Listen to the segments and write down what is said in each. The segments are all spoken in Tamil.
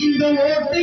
இந்த ஓட்டை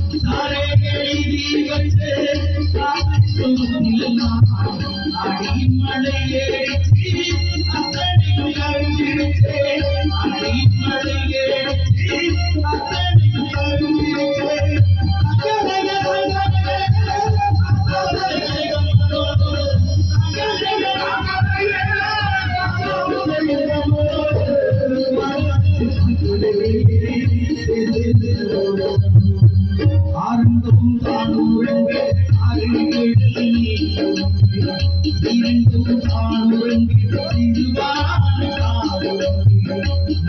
ಧಾರೆಗಳಿದೀಗಂತೆ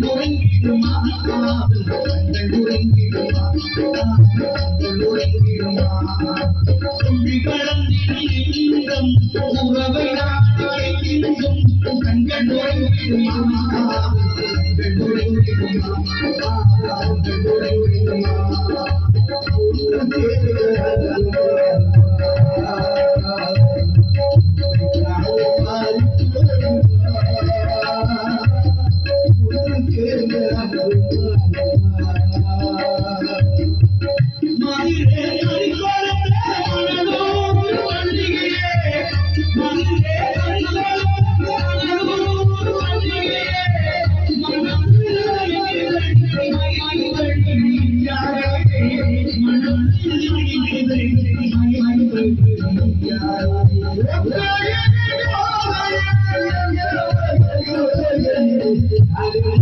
கண்கள் உறங்கிடுமா கண்கள் உறங்கிடுமா கண்கள் உறங்கிடுமா துள்ளி கடந்திருந்தும் உறவை நாடுகின்றும் கண்கள் உறங்கிடுமா கண்கள் உறங்கிடுமா கண்கள் உறங்கிடுமா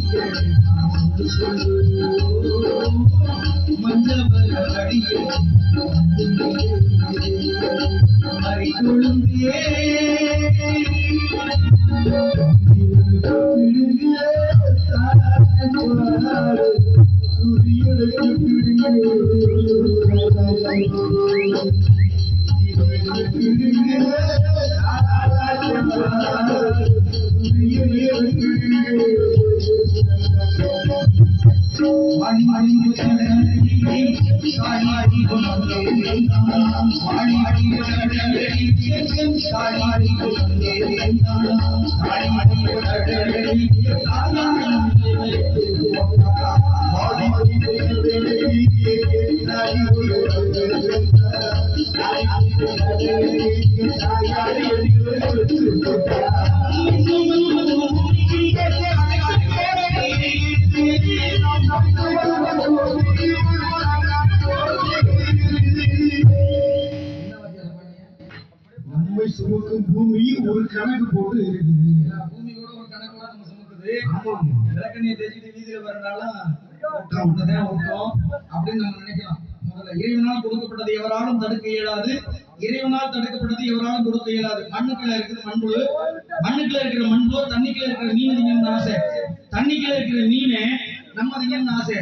வாடி வாடி கடலே சாடி تاري ماري بوتاں مندا واڻي ويڙجندي تاري ماري بوتاں مندا واڻي ويڙجندي تاري ماري بوتاں مندا ساڻا مندي ويٺي நம்மை சுமக்கும் பூமி ஒரு கணக்கு போட்டு இருக்குது. பூமி கூட ஒரு கணக்கோட நம்ம சுமக்குது. ஆமா விளக்கண்ணியை தேய்ச்சிட்டு வீதியில வரனாலும் விட்டதே விட்டோம் அப்படின்னு நம்ம நினைக்கலாம். முதல்ல இறைவனால் கொடுக்கப்பட்டது எவராலும் தடுக்க இயலாது. இறைவனால் தடுக்கப்பட்டது எவராலும் கொடுக்க இயலாது. மண்ணுக்குள்ள இருக்குது மண்புழு. மண்ணுக்குள்ள இருக்கிற மண்புழு தண்ணிக்குள்ள இருக்கிற மீன் திங்கன்னு ஆசை. தண்ணிக்குள்ள இருக்கிற மீனை நம்ம திங்கன்னு ஆசை.